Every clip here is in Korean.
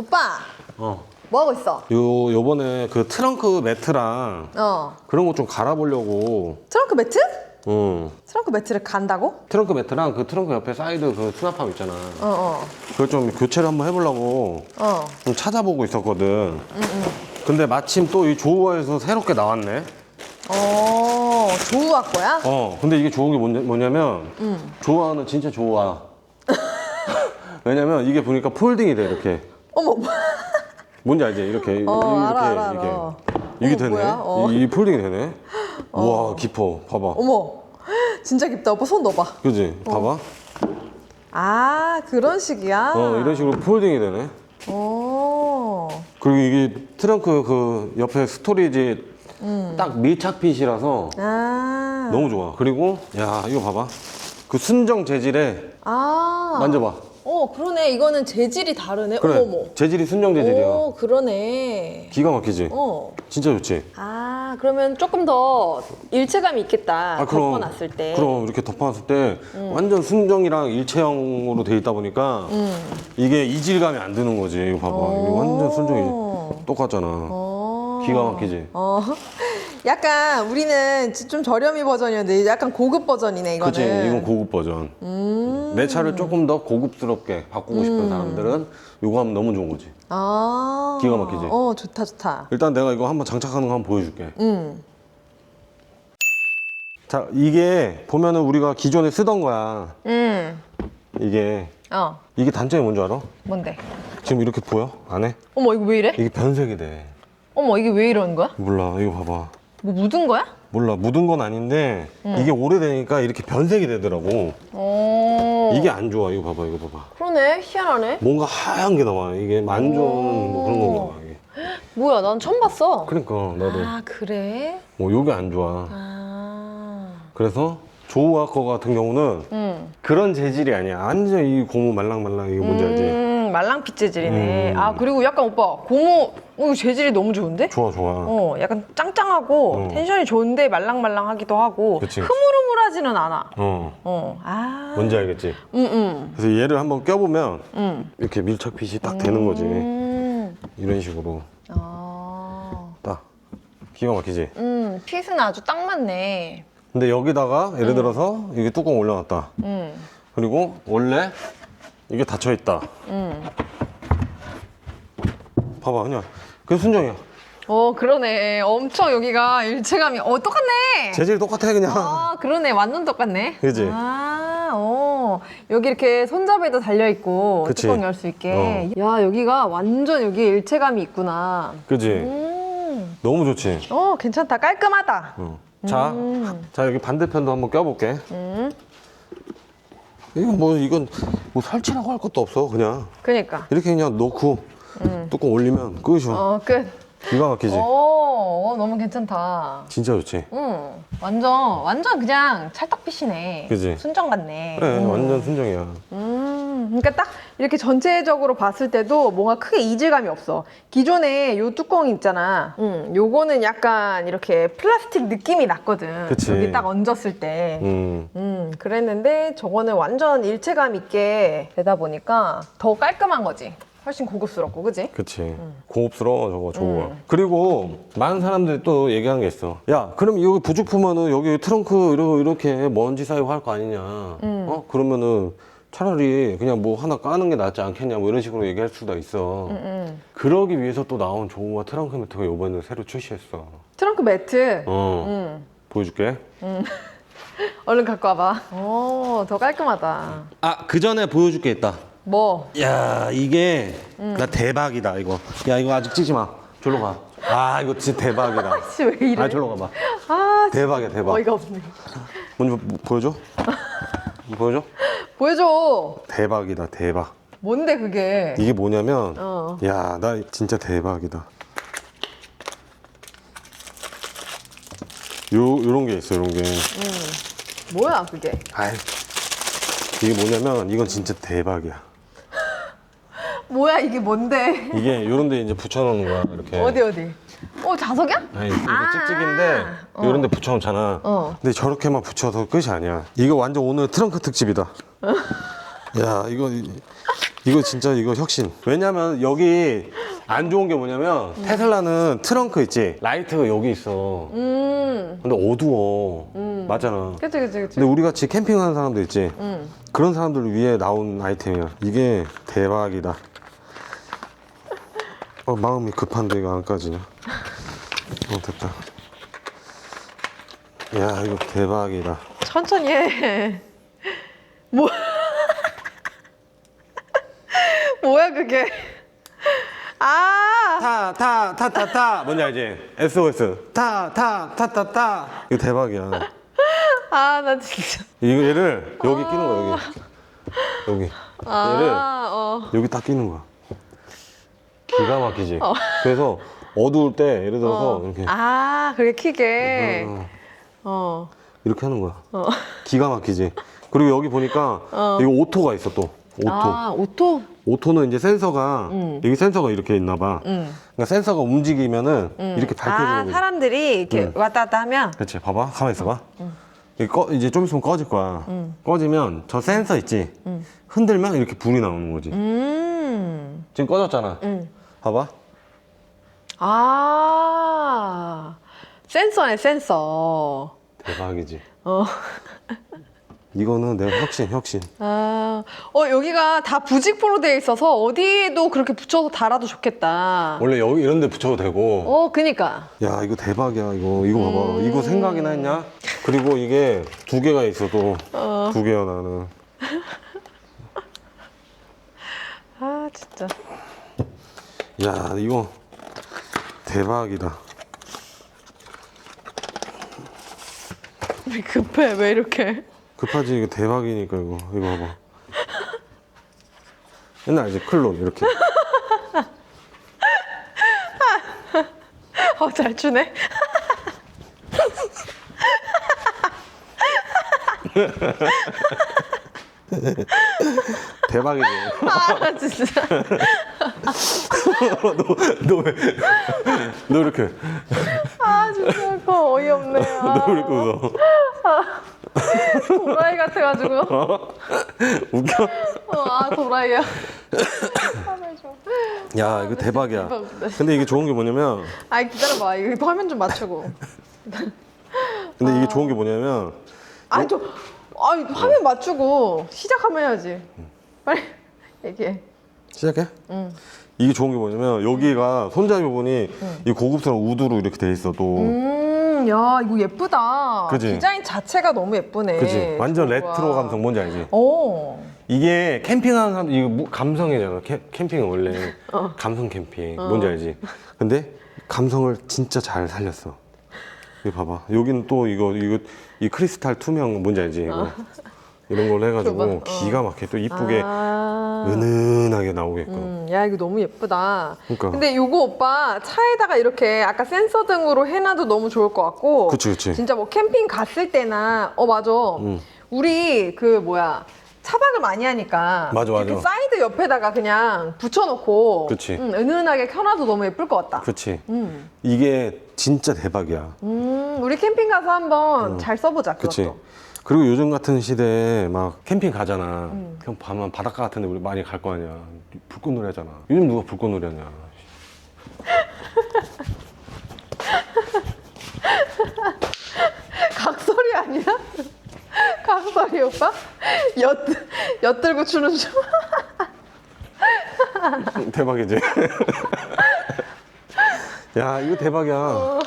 오빠 어. 뭐 하고 있어? 요 요번에 그 트렁크 매트랑 어 그런 거 좀 갈아 보려고. 트렁크 매트? 응. 트렁크 매트를 간다고? 트렁크 매트랑 그 트렁크 옆에 사이드 그 수납함 있잖아. 어어 그걸 좀 교체를 한번 해 보려고 어. 좀 찾아보고 있었거든. 근데 마침 또 이 조우아에서 새롭게 나왔네. 어, 조우아 거야? 어. 근데 이게 좋은 게 뭐냐, 뭐냐면 응. 조우아는 진짜 조우아. 왜냐면 이게 보니까 폴딩이 돼 이렇게. 어머 뭔지 알지? 이렇게 어, 이렇게 알아, 알아, 이게 알아. 이게 어, 되네. 뭐야? 어. 이, 이 폴딩이 되네. 우와 깊어. 봐봐. 어머 진짜 깊다 오빠 손 넣어봐 그지? 봐봐. 아 그런 식이야? 어 이런 식으로 폴딩이 되네. 오. 그리고 이게 트렁크 그 옆에 스토리지 딱 밀착핏이라서 아. 너무 좋아. 그리고 야 이거 봐봐. 그 순정 재질에 아. 만져봐. 어 그러네 이거는 재질이 다르네 그래. 어머머 재질이 순정 재질이야. 오 그러네 기가 막히지. 어. 진짜 좋지. 아 그러면 조금 더 일체감이 있겠다 아 그럼 덮어놨을 때 그럼 이렇게 덮어놨을 때 완전 순정이랑 일체형으로 돼 있다 보니까 음. 이게 이질감이 안 드는 거지. 이거 봐봐. 이거 완전 순정이 똑같잖아. 어. 기가 막히지. 어. 약간 우리는 좀 저렴이 버전이었는데 약간 고급 버전이네 이거는. 그치 이건 고급 버전. 음. 내 차를 조금 더 고급스럽게 바꾸고 싶은 사람들은 이거 하면 너무 좋은 거지. 아. 기가 막히지? 어 좋다 좋다. 일단 내가 이거 한번 장착하는 거 한번 보여줄게. 음. 자 이게 보면은 우리가 기존에 쓰던 거야. 음. 이게 어. 이게 단점이 뭔지 알아? 뭔데? 지금 이렇게 보여? 안에? 어머 이거 왜 이래? 이게 변색이 돼. 어머 이게 왜 이러는 거야? 몰라 이거 봐봐. 뭐 묻은 거야? 몰라 묻은 건 아닌데 이게 오래되니까 이렇게 변색이 되더라고. 어. 이게 안 좋아. 이거 봐봐 이거 봐봐. 그러네 희한하네. 뭔가 하얀 게 나와. 이게 만좋은뭐 그런 건가 봐. 이게. 뭐야 난 처음 봤어. 그러니까 나도 아 그래? 뭐 요게 안 좋아. 아. 그래서 조우아 거 같은 경우는 음. 그런 재질이 아니야. 완전 이 고무 말랑말랑 이거 뭔지 알지? 음, 말랑빛 재질이네. 음. 아 그리고 약간 오빠 고무 어, 이거 재질이 너무 좋은데? 좋아 좋아. 어, 약간 짱짱하고 어. 텐션이 좋은데 말랑말랑하기도 하고 그치, 그치. 흐물흐물하지는 않아. 어 어, 아, 뭔지 알겠지? 음, 음, 그래서 얘를 한번 껴보면 음. 이렇게 밀착핏이 딱 되는 거지. 음, 이런 식으로 아, 딱 기가 막히지. 음, 핏은 아주 딱 맞네. 근데 여기다가 예를 들어서 이게 뚜껑 올려놨다. 음, 그리고 원래 이게 닫혀 있다. 음. 봐봐 그냥 그 순정이야. 어, 그러네. 엄청 여기가 일체감이 어 똑같네. 재질이 똑같아 그냥. 아, 그러네. 완전 똑같네. 그지? 아, 어. 여기 이렇게 손잡이도 달려있고, 그치? 뚜껑 열 수 있게. 야, 여기가 완전 여기에 일체감이 있구나. 그지? 음. 너무 좋지. 어, 괜찮다. 깔끔하다. 어. 자, 음. 자 여기 반대편도 한번 껴볼게. 음. 이건 뭐 이건 뭐 설치라고 할 것도 없어 그냥 그니까. 이렇게 그냥 놓고 뚜껑 올리면 끝이야. 어, 끝. 기가 막히지. 오, 어, 너무 괜찮다. 진짜 좋지. 응. 완전, 완전 그냥 찰떡빛이네. 그지? 순정 같네. 그래 음. 완전 순정이야. 음, 그러니까 딱 이렇게 전체적으로 봤을 때도 뭔가 크게 이질감이 없어. 기존에 요 뚜껑이 있잖아. 음, 요거는 약간 이렇게 플라스틱 느낌이 났거든. 그치. 여기 딱 얹었을 때. 음. 음, 그랬는데 저거는 완전 일체감 있게 되다 보니까 더 깔끔한 거지. 훨씬 고급스럽고, 그지? 그치. 고급스러워 저거 좋아. 음. 그리고 많은 사람들이 또 얘기하는 게 있어. 야 그럼 여기 부직포면은 여기 트렁크 이러- 이렇게 먼지 쌓이고 할 거 아니냐. 음. 어 그러면은 차라리 그냥 뭐 하나 까는 게 낫지 않겠냐 뭐 이런 식으로 얘기할 수가 있어. 음, 음. 그러기 위해서 또 나온 조우와 트렁크 매트가 이번에 새로 출시했어. 트렁크 매트. 어 음. 보여줄게. 얼른 갖고 와봐. 오, 더 깔끔하다. 아 그 전에 보여줄 게 있다. 뭐? 야 이게 나 대박이다 이거. 야 이거 아직 찍지 마. 졸로 가. 아 이거 진짜 대박이다. 씨, 왜 이래? 아 졸로 가봐. 아, 진짜 대박이야 대박. 어이가 없네. 보- 보여줘. 보여줘. 보여줘. 대박이다 대박. 뭔데 그게? 이게 뭐냐면 어. 야 나 진짜 대박이다. 요 요런 게 있어 요런 게. 뭐야 그게? 아이 이게 뭐냐면 이건 진짜 대박이야. 뭐야 이게 뭔데? 이게 요런 데 이제 붙여놓는 거야 이렇게. 어디 어디? 어 자석이야? 아니 이거 아. 찍찍인데 어. 이런데 붙여놓잖아. 어. 근데 저렇게만 붙여서 끝이 아니야. 이거 완전 오늘 트렁크 특집이다. 야 이거 이- 이거 진짜 이거 혁신. 왜냐면 여기 안 좋은 게 뭐냐면 테슬라는 트렁크 있지. 라이트가 여기 있어. 음. 근데 어두워. 맞잖아. 그치 그치 그치. 근데 우리 같이 캠핑하는 사람들 있지. 음. 그런 사람들 을 위해 나온 아이템이야. 이게 대박이다. 어, 마음이 급한데 이거 안 까지냐? 어, 됐다. 야, 이거 대박이다. 천천히 해. 뭐? 뭐야 그게? 아. 타, 타, 타, 타, 타. 뭔지 알지? SOS. 타, 타, 타, 타, 타. 이거 대박이야. 아, 나 진짜. 이거 얘를 여기 끼는 거야, 여기. 여기. 얘를 아, 어. 여기 딱 끼는 거야. 기가 막히지? 그래서 어두울 때 예를 들어서 이렇게 아, 그게 키게. 어, 어. 이렇게 하는 거야. 기가 막히지? 그리고 여기 보니까 이거 오토가 있어 또. 오토. 아, 오토? 오토는 이제 센서가 음. 여기 센서가 이렇게 있나 봐. 응. 그러니까 센서가 움직이면은 이렇게 밝혀지는 아, 거지. 사람들이 이렇게 응. 왔다 갔다 하면. 그렇지. 봐봐. 가만히 있어봐. 이게 꺼, 이제 좀 있으면 꺼질 거야. 꺼지면 저 센서 있지. 흔들면 이렇게 불이 나오는 거지. 음. 지금 꺼졌잖아. 음. 봐봐. 아. 센서네, 센서. 대박이지. 어. 이거는 내가 혁신, 혁신. 아. 어, 여기가 다 부직포로 되어 있어서 어디에도 그렇게 붙여서 달아도 좋겠다. 원래 여기 이런 데 붙여도 되고. 어, 그니까. 야, 이거 대박이야, 이거. 이거 봐봐. 이거 생각이나 했냐? 그리고 이게 두 개가 있어도 두 개야, 나는. 아, 진짜. 야, 이거 대박이다. 왜 급해? 왜 이렇게? 급하지, 이거 대박이니까, 이거. 이거 봐봐. 옛날 알지? 클론, 이렇게. 어, 잘 추네. 대박이지. 아, 진짜. 너, 너 왜, 너 이렇게, 아, 진짜 그거 어이없네. 아, 너왜 이렇게 웃어? 도라이 같아가지고. 웃겨? 어, 아, 도라이야. 화면 좀. 야, 이거 대박이야. 대박이다. 근데 이게 좋은 게 뭐냐면, 아, 기다려봐. 이거 화면 좀 맞추고. 근데 이게 좋은 게 뭐냐면, 아니, 좀. 아니, 화면 맞추고 시작하면 해야지. 빨리 얘기해. 시작해? 응. 이게 좋은 게 뭐냐면, 여기가 손잡이 부분이 이 고급스러운 우드로 이렇게 돼 있어, 또. 음, 야, 이거 예쁘다. 그지? 디자인 자체가 너무 예쁘네. 그치? 완전 좋아. 레트로 감성 뭔지 알지? 오. 이게 캠핑하는 사람 이거 무- 감성이잖아. 캠, 캠핑은 원래 감성 캠핑. 뭔지 알지? 근데 감성을 진짜 잘 살렸어. 이거 봐봐. 여기는 또 이거 이거 이 크리스탈 투명 뭔지 알지? 이거. 이런 걸 해가지고. 어. 기가 막혀 또 이쁘게 아. 은은하게 나오게끔. 음, 야 이거 너무 예쁘다. 그러니까. 근데 이거 오빠 차에다가 이렇게 아까 센서 등으로 해놔도 너무 좋을 것 같고. 그치, 그치. 진짜 뭐 캠핑 갔을 때나 어 맞아. 음. 우리 그 뭐야 차박을 많이 하니까. 맞아, 맞아. 이렇게 사이드 옆에다가 그냥 붙여놓고. 그치. 음, 은은하게 켜놔도 너무 예쁠 것 같다. 그렇지. 음. 이게 진짜 대박이야. 음, 우리 캠핑 가서 한번 잘 써보자 그것도. 그치. 그리고 요즘 같은 시대에 막 캠핑 가잖아. 음. 그럼 밤은 바닷가 같은 데 우리 많이 갈 거 아니야. 불꽃놀이 하잖아. 요즘 누가 불꽃놀이 하냐. 각설이 아니야? 각설이 오빠? 엿, 엿 들고 추는 중. 대박이지. 야, 이거 대박이야.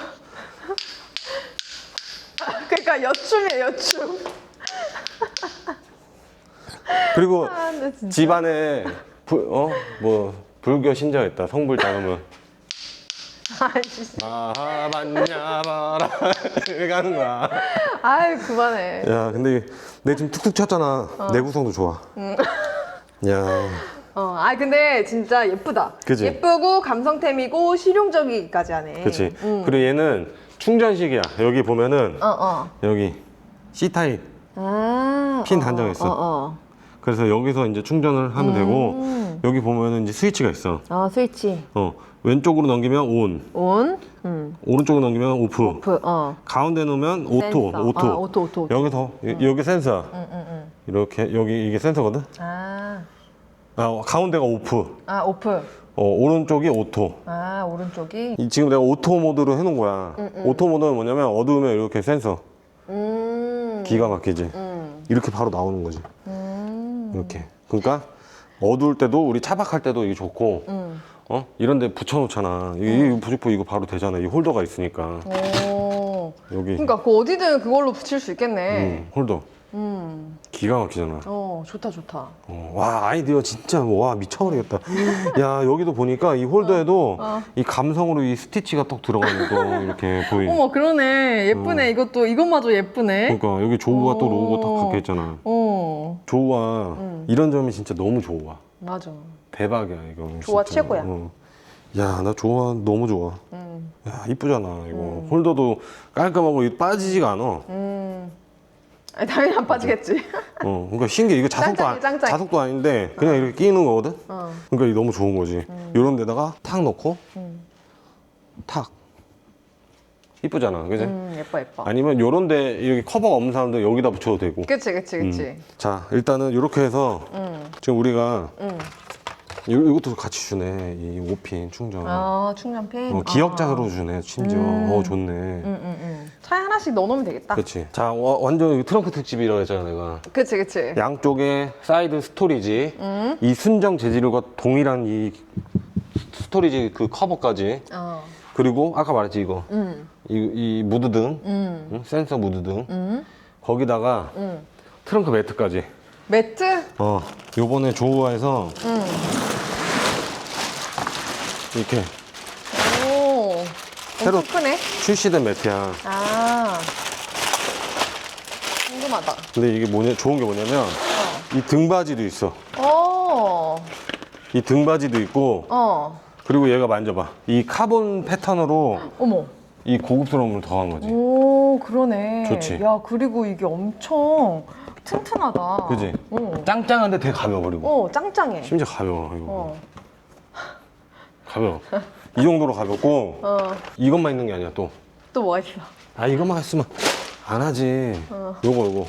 그러니까 여춤이야 여춤. 그리고 아, 진짜. 집안에 불, 어? 뭐 불교 신자 있다. 성불 작으면 아하 봤냐 봐라 이렇게 하는 거야. 아유 그만해. 야, 근데 내 지금 툭툭 쳤잖아. 내구성도 좋아. 야, 어, 아 근데 진짜 예쁘다. 그지? 예쁘고 감성템이고 실용적이기까지 하네. 그렇지. 음. 그리고 얘는 충전식이야. 여기 보면은 어 어. 여기 C 타입. 아. 핀 어, 단정했어. 어, 어. 그래서 여기서 이제 충전을 하면 음. 되고 여기 보면은 이제 스위치가 있어. 어 스위치 어 왼쪽으로 넘기면 온, 온. 음. 오른쪽으로 넘기면 오프, 프. 어. 가운데 놓으면 오토, 센서. 오토. 아, 오토, 오토, 오토. 여기서 여- 여기 센서. 응, 응, 응. 이렇게 여기 이게 센서거든. 아. 아 가운데가 오프 아 오프. 어, 오른쪽이 오토 아 오른쪽이. 이- 지금 내가 오토 모드로 해놓은 거야 오토 모드는 뭐냐면 어두우면 이렇게 센서 음. 기가 막히지 음. 이렇게 바로 나오는 거지 음. 이렇게 그러니까 어두울 때도 우리 차박할 때도 이게 좋고 음. 어 이런 데 붙여놓잖아 이 부직포 이거 바로 되잖아 이 홀더가 있으니까 오. 여기 그러니까 그 어디든 그걸로 붙일 수 있겠네. 음, 홀더 음. 기가 막히잖아 어 좋다 좋다. 어, 와 아이디어 진짜 뭐, 와 미쳐버리겠다 야 여기도 보니까 이 홀더에도 어. 이 감성으로 이 스티치가 딱 들어가는 또 이렇게 보이 어머 그러네 예쁘네 이것도 이것마저 예쁘네. 그러니까 여기 조우가 또 오. 로고 딱 박혀 있잖아 어 조우가 음. 이런 점이 진짜 너무 좋아 맞아. 대박이야 이거 조화 진짜. 최고야. 어. 야나 조화 너무 좋아 음. 야 이쁘잖아 이거 음. 홀더도 깔끔하고 이 빠지지가 않아 음. 아니, 당연히 안 빠지겠지. 어 그러니까 신기해 이거 자석도 안, 짱짱해, 짱짱해. 자석도 아닌데 그냥 이렇게 끼는 거거든 어. 그러니까 너무 좋은 거지 이런 데다가 탁 넣고 음. 탁 이쁘잖아 그지 음 예뻐 예뻐. 아니면 요런 데 이렇게 커버가 없는 사람들 여기다 붙여도 되고 그치 그치 그치. 음. 자 일단은 이렇게 해서 음. 지금 우리가 음. 이, 이것도 같이 주네 이 5핀 충전 아 충전핀. 어, 기억자로 주네 심지어 음. 어 좋네 음, 음, 음. 차에 하나씩 넣어놓으면 되겠다. 그치 자 와- 완전 이 트렁크 특집이라고 했잖아 내가 그치 그치. 양쪽에 사이드 스토리지 음. 이 순정 재질과 동일한 이 스토리지 그 커버까지 어. 그리고 아까 말했지 이거 음. 이, 이 무드등 음. 응? 센서 무드등 음. 거기다가 음. 트렁크 매트까지 매트. 어 요번에 조우아에서 음. 이렇게 오. 새로- 엄청 크네. 출시된 매트야 아. 궁금하다. 근데 이게 뭐냐 좋은 게 뭐냐면 이 등받이도 있어 어. 이 등받이도 있고 어. 그리고 얘가 만져봐 이 카본 패턴으로 어머. 이 고급스러움을 더한 거지 오, 그러네. 좋지. 야, 그리고 이게 엄청 튼튼하다. 그지? 어. 짱짱한데 되게 가벼워 그리고 어, 짱짱해. 심지어 가벼워 이거 어. 가벼워 이 정도로 가볍고 어. 이것만 있는 게 아니야 또 또 뭐가 있어? 아 이것만 했으면 안 하지 어. 요거 요거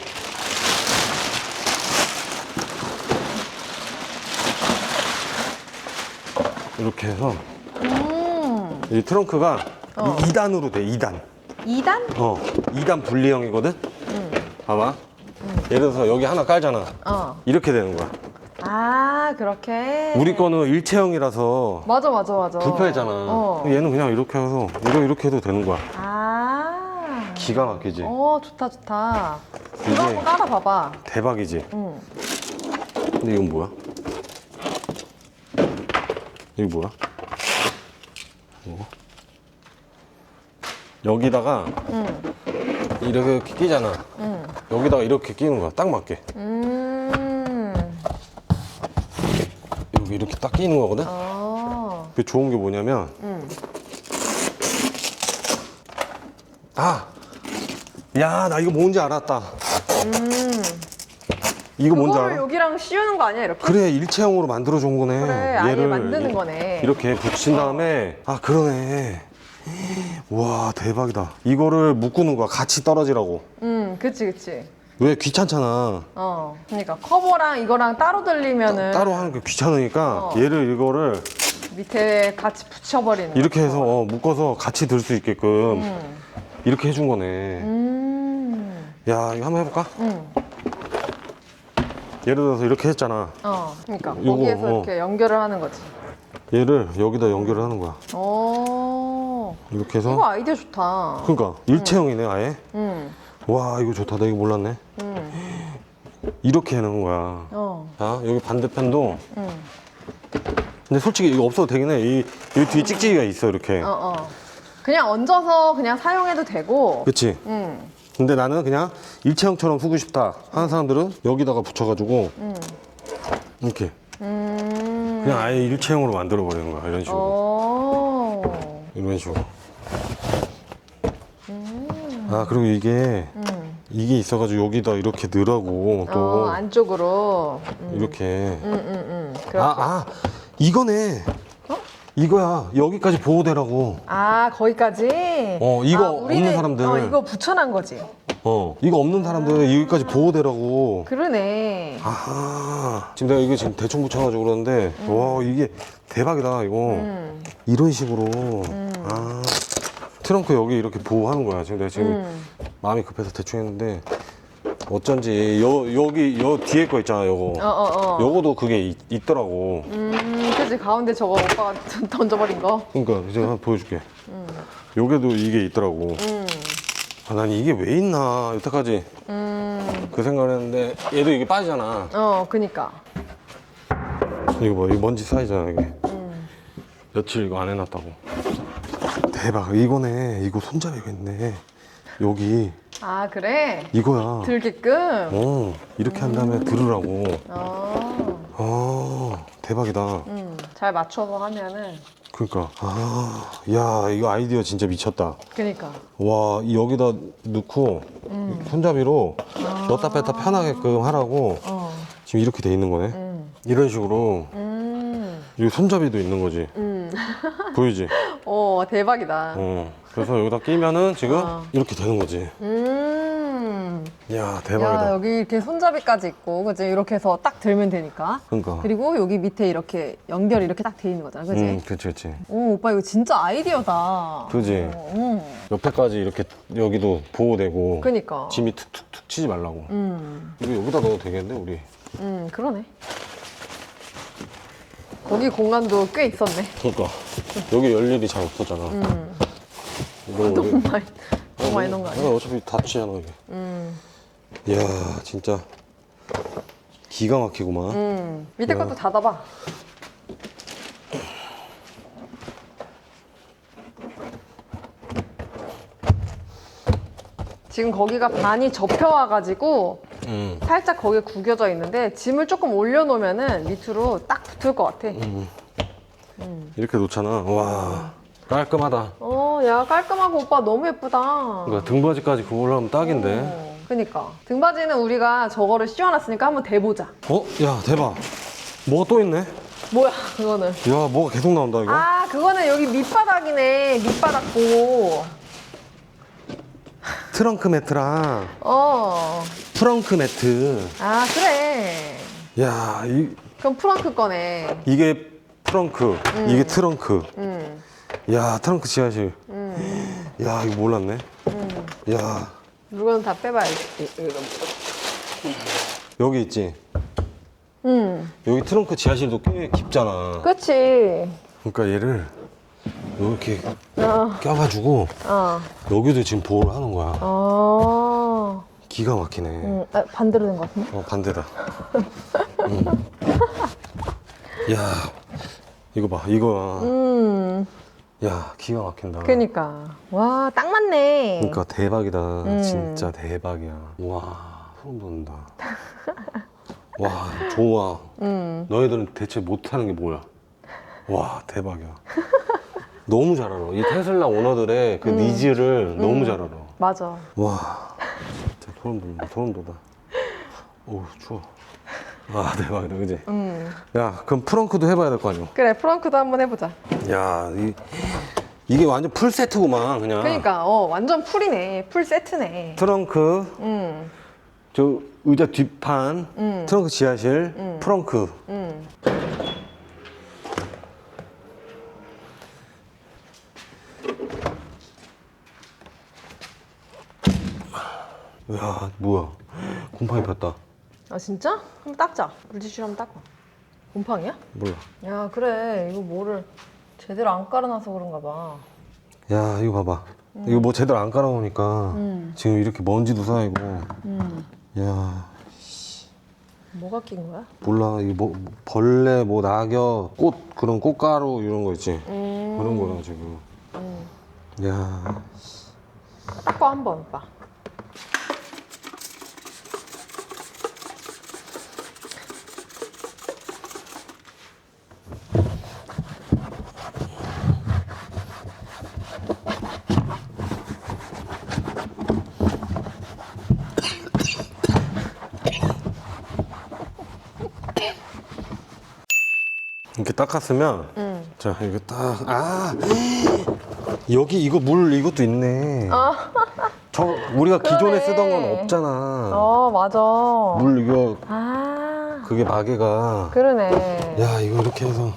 이렇게 해서 음. 이 트렁크가 어. 2단으로 돼 2단 2단? 어 2단 분리형이거든 음. 봐봐 예를 들어서 여기 하나 깔잖아 어. 이렇게 되는 거야 아, 그렇게. 우리 거는 일체형이라서 맞아, 맞아, 맞아. 불편했잖아 어. 얘는 그냥 이렇게 해서 이거 이렇게 해도 되는 거야 아. 기가 막히지 어, 좋다, 좋다. 이거 한번 깔아봐봐. 대박이지 응. 근데 이건 뭐야? 이게 뭐야? 뭐? 여기다가 응. 이렇게 끼잖아. 응. 여기다가 이렇게 끼는 거야. 딱 맞게. 음. 여기 이렇게 딱 끼는 거거든. 어. 그 좋은 게 뭐냐면 응. 아, 야, 나 이거 뭔지 알았다. 음. 이거 뭔지 그거를 알아? 여기랑 씌우는 거 아니야, 이렇게? 그래 일체형으로 만들어 준 거네. 그래, 아예 만드는 거네. 이렇게 붙인 다음에 아 그러네. 와 대박이다. 이거를 묶는 거야. 같이 떨어지라고. 응, 그치, 그치. 왜 귀찮잖아. 어. 그러니까 커버랑 이거랑 따로 들리면은 따로 하는 게 귀찮으니까 어. 얘를 이거를 밑에 같이 붙여버리는 이렇게 거. 해서 어, 묶어서 같이 들 수 있게끔 음. 이렇게 해준 거네. 음. 야 이거 한번 해볼까? 음. 예를 들어서 이렇게 했잖아. 어. 그러니까 이거, 거기에서 어. 이렇게 연결을 하는 거지. 얘를 여기다 연결을 하는 거야. 어. 이렇게 이거 해서. 아이디어 좋다. 그러니까 일체형이네 아예. 응. 와 이거 좋다. 나 이거 몰랐네. 응. 이렇게 해놓은 거야. 어. 자 여기 반대편도. 응. 근데 솔직히 이거 없어도 되긴 해. 이, 이 뒤에 찍찍이가 있어 이렇게. 어, 어. 그냥 얹어서 그냥 사용해도 되고. 그치? 응. 근데 나는 그냥 일체형처럼 쓰고 싶다 하는 사람들은 여기다가 붙여가지고 응. 이렇게 음. 그냥 아예 일체형으로 만들어 버리는 거야 이런 식으로 어. 이런 식으로 아 그리고 이게 음. 이게 있어가지고 여기다 이렇게 넣으라고 또 어, 안쪽으로. 음. 이렇게 응, 응, 응. 그렇게. 아아 이거네 어? 이거야 여기까지 보호대라고 아, 거기까지? 어, 이거 아, 우리는- 없는 사람들. 어, 이거 붙여놓은 거지. 어 이거 없는 사람들 여기까지 보호대라고 그러네. 아하 지금 내가 이거 지금 대충 붙여가지고 그러는데 와 이게 대박이다 이거 음. 이런 식으로 아 트렁크 여기 이렇게 보호하는 거야 지금 내가 지금 음. 마음이 급해서 대충 했는데 어쩐지 여, 여기 여 뒤에 거 있잖아 요거 어, 어, 어. 요거도 그게 있, 있더라고 음, 그치. 가운데 저거 오빠가 던져버린 거. 그러니까 이제 한번 보여줄게 요게도 이게 있더라고 음. 아, 난 이게 왜 있나 여태까지 음. 그 생각을 했는데 얘도 이게 빠지잖아 어, 그니까. 이거 봐, 이거 먼지 쌓이잖아 이게. 음. 며칠 이거 안 해놨다고. 대박, 이거네. 이거 손잡이가 있네. 여기 아, 그래? 이거야. 들게끔? 어, 이렇게 한 다음에 들으라고. 어. 아, 대박이다. 음. 잘 맞춰서 하면은. 그러니까, 아, 야, 이거 아이디어 진짜 미쳤다. 그니까. 와, 이 여기다 넣고 손잡이로 넣다 뺐다 편하게끔 하라고 어. 지금 이렇게 돼 있는 거네. 음. 이런 식으로 음. 여기 손잡이도 있는 거지. 음. 보이지? 어, 대박이다. 어. 그래서 여기다 끼면은 지금 어. 이렇게 되는 거지. 음. 야 대박이다. 야, 여기 이렇게 손잡이까지 있고, 그지? 이렇게 해서 딱 들면 되니까. 그러니까. 그리고 여기 밑에 이렇게 연결이 이렇게 딱 돼 있는 거잖아, 그지? 음, 그렇지, 그렇지. 오, 오빠 이거 진짜 아이디어다. 그지? 어, 음. 옆에까지 이렇게 여기도 보호되고 그니까. 짐이 툭툭툭 치지 말라고. 음, 이거 여기다 넣어도 되겠는데 우리. 음, 그러네. 거기 공간도 꽤 있었네. 그러니까 여기 열 일이 잘 없었잖아. 음, 이거 너무 많이, 너무 많이 넣은 거 아니야? 아, 어차피 다 치잖아 이게. 음, 이야 진짜 기가 막히구만. 음. 밑에 야. 것도 닫아봐. 지금 거기가 반이 접혀와가지고 음. 살짝 거기에 구겨져 있는데 짐을 조금 올려놓으면은 밑으로 딱 붙을 것 같아. 음. 이렇게 놓잖아. 와 깔끔하다. 어, 야 깔끔하고 오빠 너무 예쁘다. 그러니까 등받이까지 그걸로 하면 딱인데. 어, 그니까 등바지는 우리가 저거를 씌워놨으니까 한번 대보자. 어? 야 대박. 뭐가 또 있네? 뭐야 그거는? 야 뭐가 계속 나온다 이거. 아 그거는 여기 밑바닥이네 밑바닥 보고. 트렁크 매트랑 어. 프렁크 매트. 아 그래. 야, 이, 그럼 프랑크 거네. 이게 프렁크, 이게 트렁크. 음. 야, 트렁크 지하실. 음. 야, 이거 몰랐네. 음. 야, 물건 다 빼봐야지. 여기 있지. 음. 여기 트렁크 지하실도 꽤 깊잖아. 그치. 그러니까 얘를 이렇게 어. 껴가지고 어. 여기도 지금 보호를 하는 거야. 어. 기가 막히네. 음. 아, 반대로 된 것 같은데? 어, 반대다. 음. 야, 이거 봐, 이거야. 음. 야, 기가 막힌다. 그니까. 와, 딱 맞네. 그러니까 대박이다. 음. 진짜 대박이야. 와, 소름 돋는다. 와, 좋아. 음. 너희들은 대체 못하는 게 뭐야? 와, 대박이야. 너무 잘 알아. 이 테슬라 오너들의 음. 그 니즈를 너무 잘 알아. 맞아. 와, 진짜 소름 돋는다. 소름 돋아. 오, 추워. 아, 대박이다, 그지? 음. 야, 그럼 프렁크도 해봐야 될 거 아니야? 그래, 프랑크도 한번 해보자. 야, 이, 이게 완전 풀 세트구만, 그냥. 그러니까, 어, 완전 풀이네. 풀 세트네. 트렁크, 음. 저 의자 뒷판, 음. 트렁크 지하실, 음. 프렁크. 음. 야, 뭐야. 곰팡이 폈다. 아, 진짜? 한번 닦자. 물티슈 한번 닦아. 곰팡이야? 몰라. 야, 그래. 이거 뭐를 제대로 안 깔아놔서 그런가 봐. 야, 이거 봐봐. 이거 뭐 제대로 안 깔아놓으니까 음. 지금 이렇게 먼지도 쌓이고. 음. 야, 뭐가 낀 거야? 몰라. 이거 뭐, 벌레, 뭐, 낙엽, 꽃, 그런 꽃가루 이런 거 있지. 음. 그런 거라, 지금. 음. 야, 닦아, 한번, 오빠. 이렇게 닦았으면, 음. 자, 이거 딱, 아! 여기 이거 물 이것도 있네. 아, 저 우리가 기존에 그러네. 쓰던 건 없잖아. 어 맞아. 물 이거 아 그게 마개가 그러네. 야 이거 이렇게 해서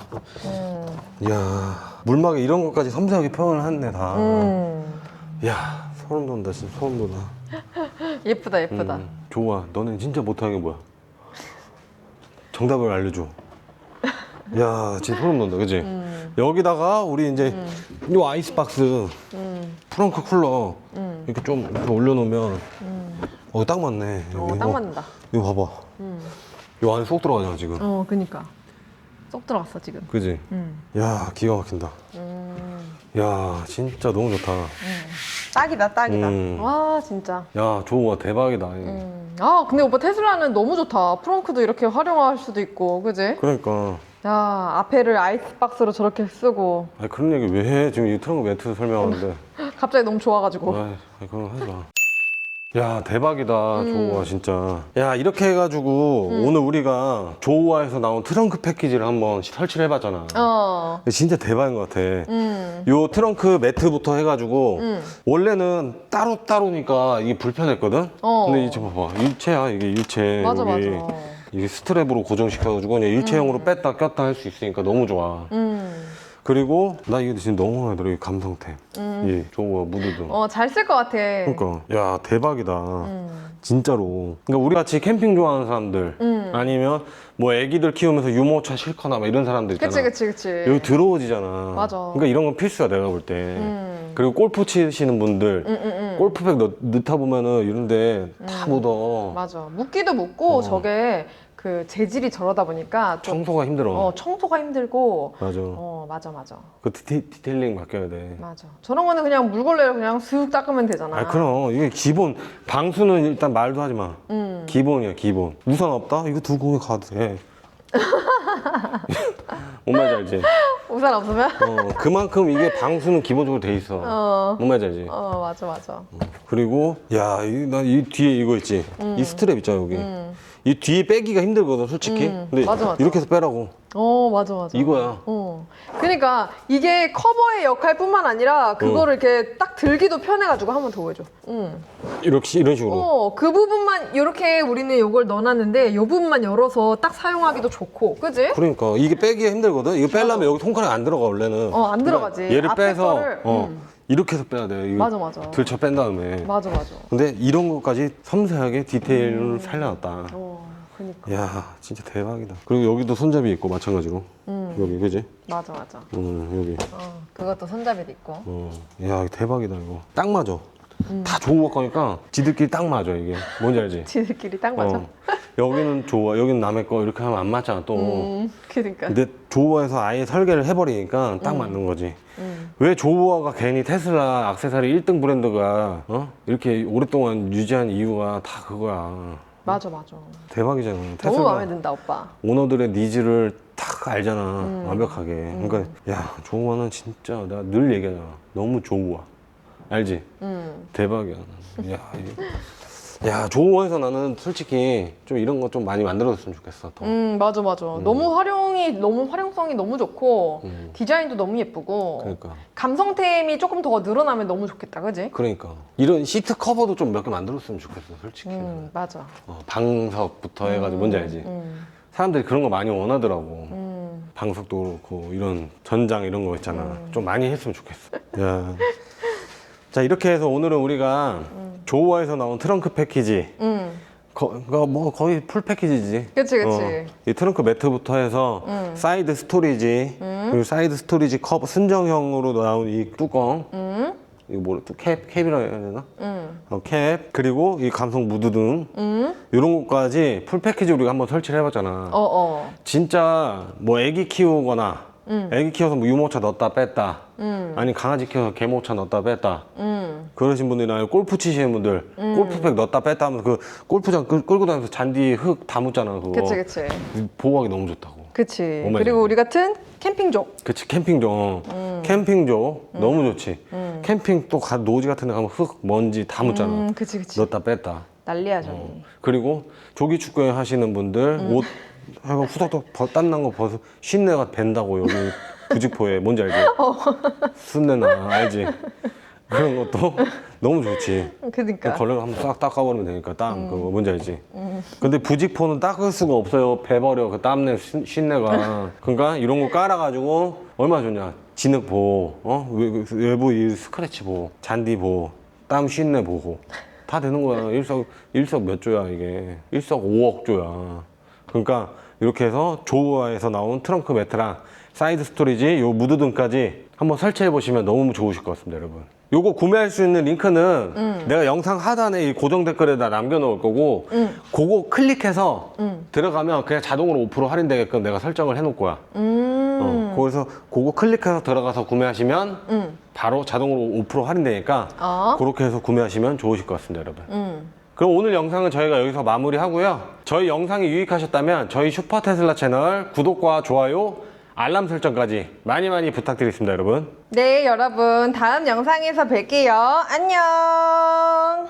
음. 야 물마개 이런 것까지 섬세하게 표현을 했네 다. 음. 야 소름 돋는다 진짜 소름 돋아. 예쁘다 예쁘다. 음, 좋아. 너는 진짜 못하는 게 뭐야? 정답을 알려줘. 야, 진짜 소름 돋는다, 그지? 음. 여기다가 우리 이제 이 아이스박스 음. 프렁크 쿨러 음. 이렇게 좀 이렇게 올려놓으면 음. 어, 딱 맞네. 어, 여기. 딱 어, 맞는다. 이거 봐봐. 음. 이 안에 쏙 들어가잖아, 지금. 어 그니까 쏙 들어갔어 지금. 그지? 음. 야, 기가 막힌다. 음. 야, 진짜 너무 좋다. 음. 딱이다 딱이다. 음. 와 진짜. 야, 좋아. 대박이다. 음. 아 근데 오빠 테슬라는 너무 좋다. 프렁크도 이렇게 활용할 수도 있고, 그지? 그러니까. 야 앞에를 아이스박스로 저렇게 쓰고 아 그런 얘기 왜 해? 지금 이 트렁크 매트 설명하는데. 갑자기 너무 좋아가지고. 아, 그건 하지 마. 야 대박이다 음. 조우아 진짜 야 이렇게 해가지고 오늘 우리가 조우아에서 나온 트렁크 패키지를 한번 설치를 해봤잖아 어. 진짜 대박인 것 같아 음. 요 트렁크 매트부터 해가지고 음. 원래는 따로따로니까 이게 불편했거든 어. 근데 이제 봐봐 일체야 이게 일체 맞아 여기 맞아. 이게 스트랩으로 고정시켜가지고 그냥 일체형으로 뺐다 꼈다 할 수 있으니까 너무 좋아 음. 그리고 나 이거 지금 너무 마음에 들어 이 감성템 이 조우아 무드등 어 잘 쓸 것 같아. 그러니까 야 대박이다 음. 진짜로 그러니까 우리 같이 캠핑 좋아하는 사람들 음. 아니면 뭐 애기들 키우면서 유모차 싫거나 막 이런 사람들 있잖아 그치 그치 그치. 여기 들어오지잖아 맞아. 그러니까 이런 건 필수야 내가 볼 때 음. 그리고 골프 치시는 분들 음, 음, 음. 골프백 넣, 넣다 보면은 이런데 다 묻어 맞아. 묻기도 묻고 어. 저게 그 재질이 저러다 보니까 좀 청소가 힘들어 어, 청소가 힘들고 맞아 어 맞아 맞아 그 디테, 디테일링 바뀌어야 돼 맞아. 저런 거는 그냥 물걸레로 그냥 슥 닦으면 되잖아. 아, 그럼 이게 기본 방수는 일단 말도 하지 마 음. 기본이야 기본 우산 없다? 이거 두고 가도 돼 뭔 말인지 알지? 우산 없으면? 어, 그만큼 이게 방수는 기본적으로 돼 있어. 어. 뭔 말인지 알지? 어 맞아 맞아. 그리고 야, 나 이 뒤에 이거 있지? 이 스트랩 있잖아 여기. 음. 이 뒤에 빼기가 힘들거든, 솔직히. 음, 근데 맞아, 맞아. 이렇게 해서 빼라고. 어 맞아 맞아. 이거야. 어. 그러니까 이게 커버의 역할뿐만 아니라 그거를 이렇게 딱 들기도 편해가지고 한 번 더 보여줘. 응. 이렇게 이런 식으로. 어, 그 부분만 이렇게 우리는 이걸 넣어놨는데 이 부분만 열어서 딱 사용하기도 좋고, 그지? 그러니까 이게 빼기가 힘들거든. 이거 빼려면 여기 손가락이 안 들어가 원래는. 어, 안 들어가지. 그러니까 얘를 앞에 빼서 거를, 어, 음. 이렇게 해서 빼야 돼. 이거 맞아 맞아. 들쳐 뺀 다음에. 맞아 맞아. 근데 이런 것까지 섬세하게 디테일을 음. 살려놨다. 어, 그니까. 야, 진짜 대박이다. 그리고 여기도 손잡이 있고 마찬가지로. 음. 여기 그지? 맞아 맞아. 음, 여기. 어, 그것도 손잡이도 있고. 어, 야, 대박이다, 이거. 딱 맞아. 음. 다 좋은 거니까 지들끼리 딱 맞아, 이게. 뭔지 알지? 지들끼리 딱 맞아. 어. 여기는 좋아, 여기는 남의 거, 이렇게 하면 안 맞잖아, 또. 음, 그니까. 근데 조우아에서 아예 설계를 해버리니까 딱 맞는 거지. 음. 왜 조우아가 괜히 테슬라 악세사리 1등 브랜드가, 어? 이렇게 오랫동안 유지한 이유가 다 그거야. 맞아 맞아. 대박이잖아. 너무 마음에 든다 오빠. 오너들의 니즈를 딱 알잖아, 음. 완벽하게. 그러니까, 야, 조우아는 진짜, 내가 늘 얘기하잖아. 너무 조우아. 알지? 음. 대박이야. 야, 이게- 야, 조우원에서 나는 솔직히 좀 이런 거 좀 많이 만들어줬으면 좋겠어. 더. 음 맞아 맞아. 너무 활용이 너무 활용성이 너무 좋고 음. 디자인도 너무 예쁘고 그러니까. 감성템이 조금 더 늘어나면 너무 좋겠다, 그지? 그러니까. 이런 시트 커버도 좀 몇 개 만들었으면 좋겠어, 솔직히. 음 맞아. 어, 방석부터 해가지고 뭔지 알지? 음. 사람들이 그런 거 많이 원하더라고. 음. 방석도 그렇고 이런 전장 이런 거 있잖아. 좀 많이 했으면 좋겠어. 야. 자 이렇게 해서 오늘은 우리가 조우아에서 나온 트렁크 패키지 음. 거, 뭐 거의 풀 패키지지. 그치, 그치. 어, 이 트렁크 매트부터 해서 음. 사이드 스토리지 그리고 사이드 스토리지 커버 순정형으로 나온 이 뚜껑 음. 이거 뭐래 캡 캡이라 해야 되나? 음. 어, 캡 그리고 이 감성 무드 등 음. 이런 것까지 풀 패키지 우리가 한번 설치를 해봤잖아. 어, 어. 진짜 뭐 애기 키우거나 음. 애기 키워서 뭐 유모차 넣었다 뺐다. 음. 아니 강아지 키워서 개모차 넣었다 뺐다. 음. 그러신 분들이나 골프 치시는 분들. 골프백 넣었다 뺐다 하면서 그 골프장 끌, 끌고 다니면서 잔디 흙 다 묻잖아 그거. 그치, 그치. 보호하기 너무 좋다고. 그치. 뭔 말인지 그리고 우리 같은 캠핑족. 그치 캠핑장 캠핑장 너무 좋지. 캠핑 또 가, 노지 같은 데 가면 흙 먼지 다 묻잖아 음, 그치, 그치. 넣었다 뺐다. 난리야, 저기. 그리고 조기 축구 하시는 분들 옷 하고 후덕덕 땀난 거 벗어. 쉰내가 밴다고 여기 부직포에. 뭔지 알지? 순내나 알지? 그런 것도 너무 좋지. 그러니까. 걸레로 한번 싹 닦아버리면 되니까 땀 그거 뭔지 알지? 근데 부직포는 닦을 수가 없어요. 배버려 그 땀내 신- 신내가. 그러니까 이런 거 깔아가지고 얼마 좋냐? 진흙 보호 어? 외- 외부 이 스크래치 보호 잔디 보호 땀 신내 보호 다 되는 거야. 일석 일석 몇 조야 이게? 일석 5억 조야 그러니까 이렇게 해서 조우아에서 나온 트렁크 매트랑 사이드 스토리지 요 무드등까지 한번 설치해 보시면 너무 좋으실 것 같습니다 여러분. 요거 구매할 수 있는 링크는 내가 영상 하단에 이 고정 댓글에다 남겨 놓을 거고 그거 클릭해서 들어가면 그냥 자동으로 5% 할인되게끔 내가 설정을 해 놓을 거야. 음. 어, 거기서 그거 클릭해서 들어가서 구매하시면 바로 자동으로 5% 할인되니까 어. 그렇게 해서 구매하시면 좋으실 것 같습니다 여러분. 음. 그럼 오늘 영상은 저희가 여기서 마무리하고요. 저희 영상이 유익하셨다면 저희 슈퍼 테슬라 채널 구독과 좋아요, 알람 설정까지 많이 많이 부탁드리겠습니다, 여러분. 네, 여러분. 다음 영상에서 뵐게요. 안녕.